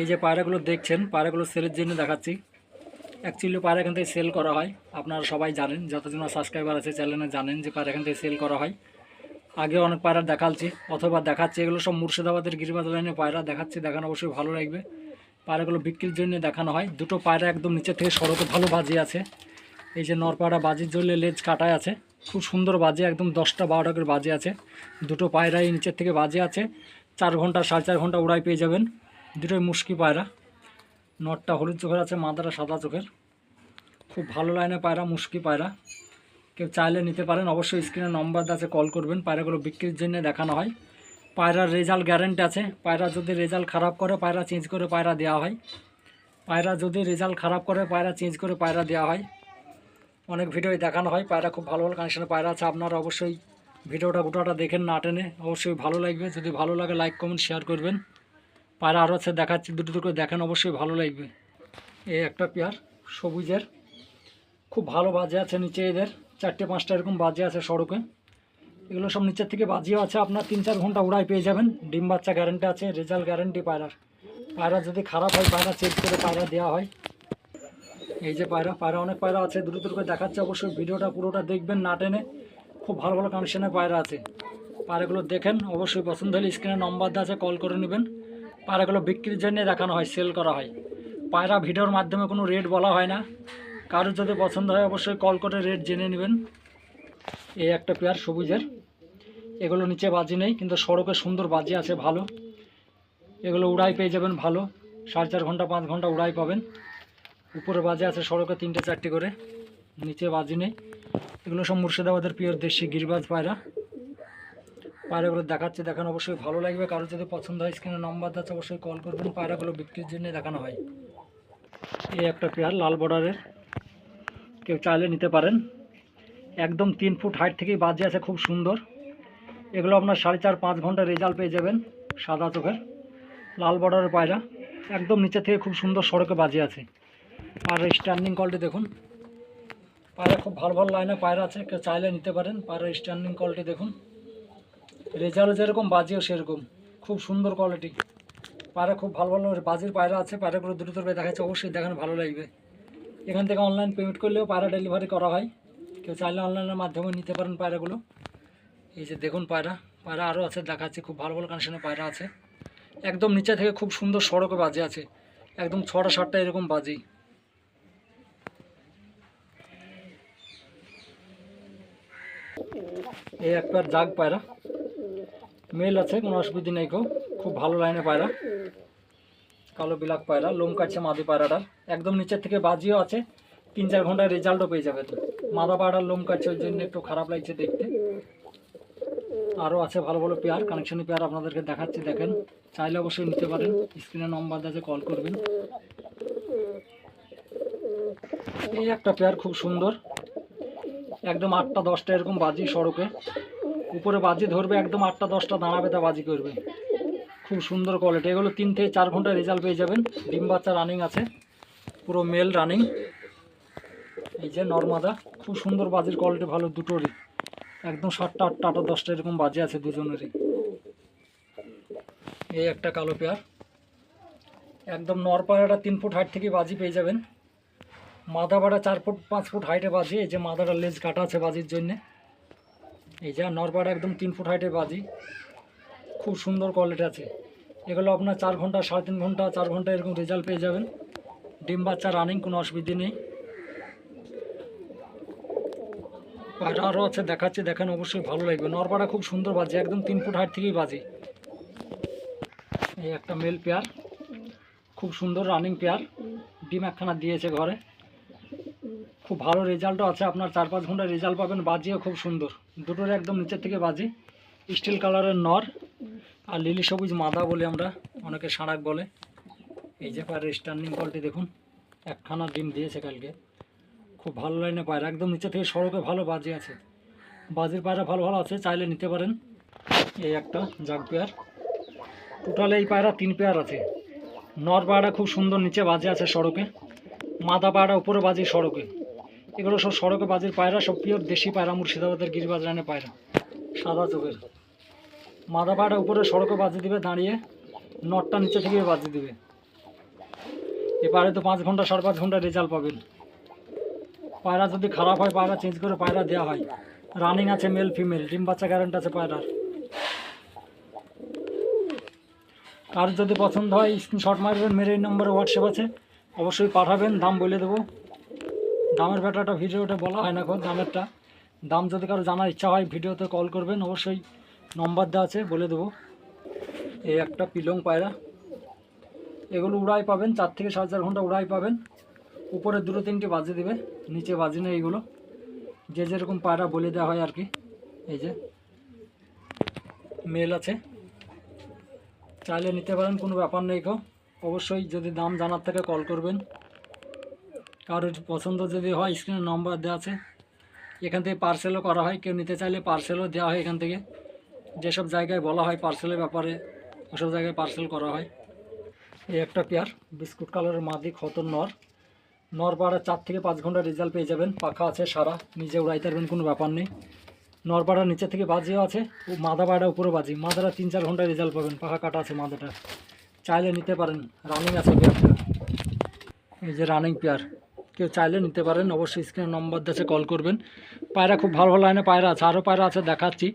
এই যে পায়রাগুলো দেখছেন, পায়রাগুলো সেলের জন্য দেখাচ্ছি। অ্যাকচুয়ালি পায়রা এখান থেকে সেল করা হয়। আপনারা সবাই জানেন, যতজন সাবস্ক্রাইবার আছে চ্যানেলে জানেন যে পায়রা এখান থেকে সেল করা হয়। আগে অনেক পায়রা দেখাচ্ছি, অথবা দেখাচ্ছি। এগুলো সব মুর্শিদাবাদের গিরিবাজ লাইনে পায়রা, দেখাচ্ছি, দেখানো অবশ্যই ভালো লাগবে। পায়রাগুলো বিক্রির জন্য দেখানো হয়। দুটো পায়রা একদম নিচে থেকে সড়কে ভালো বাজি আছে। এই যে নরপাড়া বাজির জন্য লেজ কাটায় আছে। খুব সুন্দর বাজে, একদম দশটা বারোটা করে বাজে আছে। দুটো পায়রাই নিচের থেকে বাজে আছে। চার ঘণ্টা, সাড়ে চার ঘণ্টা উড়াই পেয়ে যাবেন। দুটোই মুশকি পায়রা। নটটা হলুদ চোখের আছে মাদাটা সাদা চোখের। খুব ভালো লাইনে পায়রা, মুশকি পায়রা। কেউ চাইলে নিতে পারেন, অবশ্যই স্ক্রিনে নম্বর আছে, কল করবেন। পায়রাগুলো বিক্রির জন্য দেখানো হয়। পায়রার রেজাল্ট গ্যারেন্টি আছে। পায়রা যদি রেজাল্ট খারাপ করে, পায়রা চেঞ্জ করে পায়রা দেওয়া হয়। পায়রা যদি রেজাল্ট খারাপ করে, পায়রা চেঞ্জ করে পায়রা দেওয়া হয়। অনেক ভিডিওই দেখানো হয়। পায়রা খুব ভালো ভালো কানেকশানে পায়রা আছে। আপনারা অবশ্যই ভিডিওটা গোটাটা দেখেন না টেনে। অবশ্যই ভালো লাগবে। যদি ভালো লাগে লাইক কমেন্ট শেয়ার করবেন। পায়রা আরও আছে, দেখাচ্ছি, দুটো দুটো করে দেখেন, অবশ্যই ভালো লাগবে। এই একটা পেয়ার, সবুজের। খুব ভালো বাজে আছে নিচে এদের, চারটে পাঁচটা এরকম বাজে আছে সড়কে। এগুলো সব নিচের থেকে বাজিও আছে, আপনার তিন চার ঘণ্টা উড়াই পেয়ে যাবেন। ডিম বাচ্চা গ্যারেন্টি আছে রেজাল্ট গ্যারেন্টি পায়রার। পায়রা যদি খারাপ হয়, পায়রা চেক করে পায়রা দেওয়া হয়। এই যে পায়রা পায়রা অনেক পায়রা আছে দ্রুত করে দেখাচ্ছে, অবশ্যই ভিডিওটা পুরোটা দেখবেন না টেনে। খুব ভালো ভালো কানেকশনের পায়রা আছে। পায়রাগুলো দেখেন, অবশ্যই পছন্দ হলে স্ক্রিনে নম্বর দেওয়া আছে কল করে নেবেন। পায়রাগুলো বিক্রির জন্য দেখানো হয় সেল করা হয়। পায়রা ভিডিওর মাধ্যমে কোনো রেট বলা হয় না। কারোর যদি পছন্দ হয় অবশ্যই কল করে রেট জেনে নেবেন। এই একটা পেয়ার সবুজের। এগুলো নিচে বাজি নেই, কিন্তু সড়কে সুন্দর বাজি আছে, ভালো। এগুলো উড়াই পেয়ে যাবেন ভালো। সাড়ে চার ঘণ্টা, পাঁচ ঘণ্টা উড়াই পাবেন। উপরে বাজে আছে সড়কে তিনটে, চারটে করে। নিচে বাজি নেই। এগুলো সব মুর্শিদাবাদের পিওর দেশি গিরবাজ পায়রা। পায়রাগুলো দেখাচ্ছে, দেখানো অবশ্যই ভালো লাগবে। কারও যদি পছন্দ হয় স্ক্রিনে নম্বর আছে, অবশ্যই কল করবেন। পায়রাগুলো বিক্রির জন্য দেখানো হয়। এই একটা পেয়ার লাল বর্ডারের কেউ চাইলে নিতে পারেন। একদম তিন ফুট হাইট থেকেই বাজে আছে, খুব সুন্দর। এগুলো আপনার সাড়ে চার, পাঁচ ঘণ্টা রেজাল্ট পেয়ে যাবেন, সাদা চোখের। লাল বর্ডারের পায়রা। একদম নিচে থেকে খুব সুন্দর সড়কে বাজে আছে। আর স্ট্যান্ডিং কলটি দেখুন। পায়রা খুব ভালো ভালো লাইনে পায়রা আছে, কেউ চাইলে নিতে পারেন। পায়রা স্ট্যান্ডিং কলটি দেখুন। রেজাল্ট যেরকম, বাজিও সেরকম। খুব সুন্দর কোয়ালিটি পায়রা খুব ভালো ভালো বাজির পায়রা আছে, পায়রাগুলো দ্রুত করে দেখাচ্ছে, অবশ্যই দেখানো ভালো লাগবে। এখান থেকে অনলাইন পেমেন্ট করলেও পায়রা ডেলিভারি করা হয়। কেউ চাইলে অনলাইনের মাধ্যমে নিতে পারেন পায়রাগুলো। এই যে দেখুন পায়রা পায়রা আরও আছে, দেখাচ্ছে, খুব ভালো ভালো কানেকশনের পায়রা আছে। একদম নিচে থেকে খুব সুন্দর সড়কে বাজে আছে। একদম ছটা সাতটা এরকম বাজেই এই একবার জাগ পায়রা। মেল আছে, কোনো অসুবিধা নেই কেউ খুব ভালো লাইনে পায়রা। কালো বিলাক পায়রা, লোম কাটছে মাদি পায়রাটার একদম নিচের থেকে বাজিও আছে। তিন চার ঘন্টায় রেজাল্টও পেয়ে যাবে তো। মাদা পায়রার লোম কাটছে, ওই জন্য একটু খারাপ লাগছে দেখতে। আরও আছে ভালো ভালো পেয়ার, কানেকশন পেয়ার আপনাদেরকে দেখাচ্ছি, দেখেন। চাইলে অবশ্যই নিতে পারেন। স্ক্রিনে নম্বর আছে, কল করবেন। এই একটা পেয়ার খুব সুন্দর। একদম আটটা, দশটা এরকম বাজি সড়কে। উপরে বাজি ধরবে, একদম আটটা, দশটা দাঁড়াবে, তা বাজি করবে। খুব সুন্দর কোয়ালিটি এগুলো তিন থেকে চার ঘণ্টা রেজাল্ট পেয়ে যাবেন। ডিম বাচ্চা রানিং আছে। পুরো মেল রানিং এই যে নর্মাদা, খুব সুন্দর বাজির কোয়ালিটি ভালো দুটোরই। একদম সাতটা, আটটা আটটা, দশটা এরকম বাজে আছে দুজনেরই। এই একটা কালো পেয়ার একদম নরপাড়াটা তিন ফুট হাইট থেকে বাজি পেয়ে যাবেন। মাথা বাড়া চার ফুট, পাঁচ ফুট হাইটে বাজি। এই যে মাদাটা লেজ কাটা আছে বাজির জন্যে। এই যে নরপাড়া একদম তিন ফুট হাইটে বাজি। খুব সুন্দর কোয়ালিটি আছে। এগুলো আপনার চার ঘণ্টা, সাড়ে তিন ঘণ্টা, চার ঘণ্টা এরকম রেজাল্ট পেয়ে যাবেন। ডিম বাচ্চা রানিং কোনো অসুবিধে নেই। পায়রা আরও আছে, দেখাচ্ছে, দেখেন, অবশ্যই ভালো লাগবে। নরপাড়া খুব সুন্দর বাজে, একদম তিন ফুট হাইট থেকেই বাজি। এই একটা মেল পেয়ার খুব সুন্দর রানিং পেয়ার ডিম একখানা দিয়েছে ঘরে। খুব ভালো রেজাল্টও আছে। আপনার চার পাঁচ ঘণ্টা রেজাল্ট পাবেন। বাজিও খুব সুন্দর। দুটোর একদম নিচের থেকে বাজি। স্টিল কালারের নর আর লিলি সবুজ মাদা বলে আমরা অনেকে সাঁড়াক বলে। এই যে পায়ের স্ট্যান্ডিং কলটি দেখুন, একখানা ডিম দিয়েছে কালকে। খুব ভালো লাইনে পায়রা। একদম নিচে থেকে সড়কে ভালো বাজি আছে। বাজির পায়রা ভালো ভালো আছে, চাইলে নিতে পারেন। এই একটা জাগ পেয়ার টোটাল এই পায়রা তিন পেয়ার আছে। নর পায়রা খুব সুন্দর নিচে বাজে আছে সড়কে। মাদা পায়রা উপরে বাজে সড়কে। এগুলো সব সড়কে বাজির পায়রা, সব পিওর দেশি পায়রা, মুর্শিদাবাদের গিরিবাজ লাইনে পায়রা, সাদা চোখের। মাদা পায়রা উপরে সড়কে বাজি দিবে, দাঁড়িয়ে নটটা নিচে থেকে বাজি দিবে। এবারে তো পাঁচ ঘণ্টা, সাড়ে পাঁচ ঘণ্টা রেজাল্ট পাবেন। পায়রা যদি খারাপ হয়, পায়রা চেঞ্জ করে পায়রা দেওয়া হয়। রানিং আছে মেল ফিমেল ডিম বাচ্চা গ্যারেন্ট আছে পায়রার। কার যদি পছন্দ হয় স্ক্রিনশট মারবেন মেরে নম্বরে হোয়াটসঅ্যাপ আছে। অবশ্যই পাঠাবেন, দাম বলে দেবো। দামের ব্যাপারটা ভিডিওটা বলা হয় না এখন দামেরটা। দাম যদি কারও জানার ইচ্ছা হয়, ভিডিওতে কল করবেন, অবশ্যই নম্বর দেওয়া আছে, বলে দেবো। এই একটা পিলং পায়রা। এগুলো উড়াই পাবেন, চার থেকে সাড়ে চার ঘণ্টা উড়াই পাবেন। উপরে দুটো তিনটে বাজে দিবে, নিচে বাজে না এইগুলো যে যেরকম পায়রা বলে দেওয়া হয় আর কি। এই যে মেল আছে। চাইলে নিতে পারেন, কোনো ব্যাপার নেই কেউ অবশ্যই যদি দাম জানার থেকে, কল করবেন। কারোর পছন্দ যদি হয় স্ক্রিনে নম্বর দেওয়া আছে। এখান থেকে পার্সেলও করা হয়। কেউ নিতে চাইলে পার্সেলও দেওয়া হয় এখান থেকে। যেসব জায়গায় বলা হয় পার্সেলের ব্যাপারে, ওসব জায়গায় পার্সেল করা হয়। এই একটা পেয়ার বিস্কুট কালারের মাদি খতর নর। নর পাড়া চার থেকে পাঁচ ঘণ্টা রেজাল্ট পেয়ে যাবেন। পাখা আছে, সারা। নিজে উড়াইতে পারবেন, কোনো ব্যাপার নেই। নরপাড়া নিচে থেকে বাজিও আছে। ও মাদা পাড়া উপরে বাজি। মাদাটা তিন চার ঘণ্টা রেজাল্ট পাবেন। পাখা কাটা আছে মাদাটা। চাইলে নিতে পারেন। রানিং আছে পেয়ারটা এই যে রানিং পেয়ার কেউ চাইলে নিতে পারেন, অবশ্যই স্ক্রিনের নম্বর দিয়েছে কল করবেন। পায়রা খুব ভালো ভালো লাইনে পায়রা আছে আরও পায়রা আছে দেখাচ্ছি।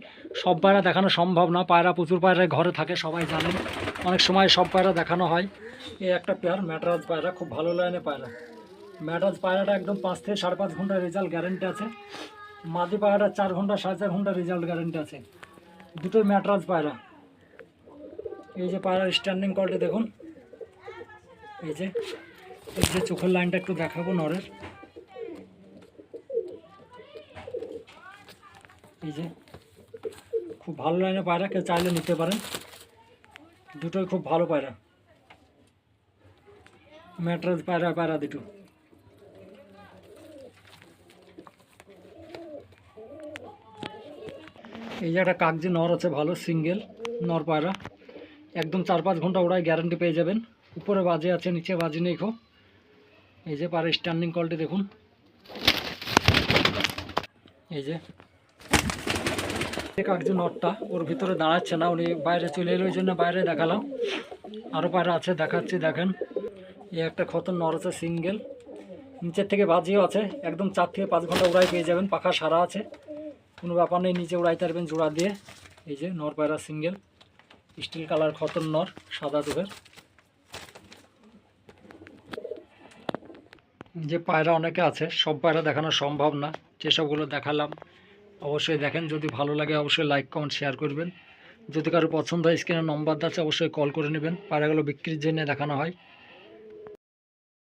সব পায়রা দেখানো সম্ভব না, পায়রা প্রচুর পায়রা ঘরে থাকে, সবাই জানেন অনেক সময় সব পায়রা দেখানো হয়। এই একটা পেয়ার ম্যাটরাজ পায়রা, খুব ভালো লাইনে পায়রা। ম্যাটরাজ পায়রাটা একদম পাঁচ থেকে সাড়ে পাঁচ ঘণ্টা রেজাল্ট গ্যারেন্টি আছে। মাদি পায়রাটা চার ঘণ্টা, সাড়ে চার ঘণ্টা রেজাল্ট গ্যারেন্টি আছে। দুটোই ম্যাটরাজ পায়রা। এই যে পায়রার স্ট্যান্ডিং কলটি দেখুন। এই যে এই যে চোখের লাইনটা একটু দেখাবো নরের। এই যে, খুব ভালো লাইনে পায়রা, কেউ চাইলে নিতে পারেন। দুটোই খুব ভালো পায়রা। ম্যাট্রাস পায়রা পায়রা দুটো। এই যে একটা কাগজি নর আছে, ভালো সিঙ্গেল নর পায়রা। একদম চার পাঁচ ঘণ্টা ওড়াই গ্যারান্টি পেয়ে যাবেন। উপরে বাজে আছে, নিচে বাজে নেই খো এই যে পারে স্ট্যান্ডিং কলটি দেখুন। এই যে। কাগজি নটটা ওর ভিতরে দাঁড়াচ্ছে না, উনি বাইরে চলে এলো ওই জন্য বাইরে দেখালাম। আরও পায়রা আছে, দেখাচ্ছি, দেখেন। এই একটা খতন নর আছে সিঙ্গেল। নিচের থেকে বাজিও আছে, একদম চার থেকে পাঁচ ঘণ্টা উড়াই পেয়ে যাবেন, পাখা সারা আছে। কোনো ব্যাপার নেই, নিচে উড়াইতে পারবেন জোড়া দিয়ে। এই যে নর পায়রা সিঙ্গেল। স্টিল কালার খতন নর, সাদা চোখের যে পায়রা অনেকে আছে, সব পায়রা দেখানো সম্ভব না, যেসবগুলো দেখালাম। অবশ্যই দেখেন, যদি ভালো লাগে অবশ্যই লাইক কমেন্ট শেয়ার করবেন। যদি কারও পছন্দ হয় স্ক্রিনে নম্বর আছে, অবশ্যই কল করে নেবেন। পায়রাগুলো বিক্রির জন্য দেখানো হয়।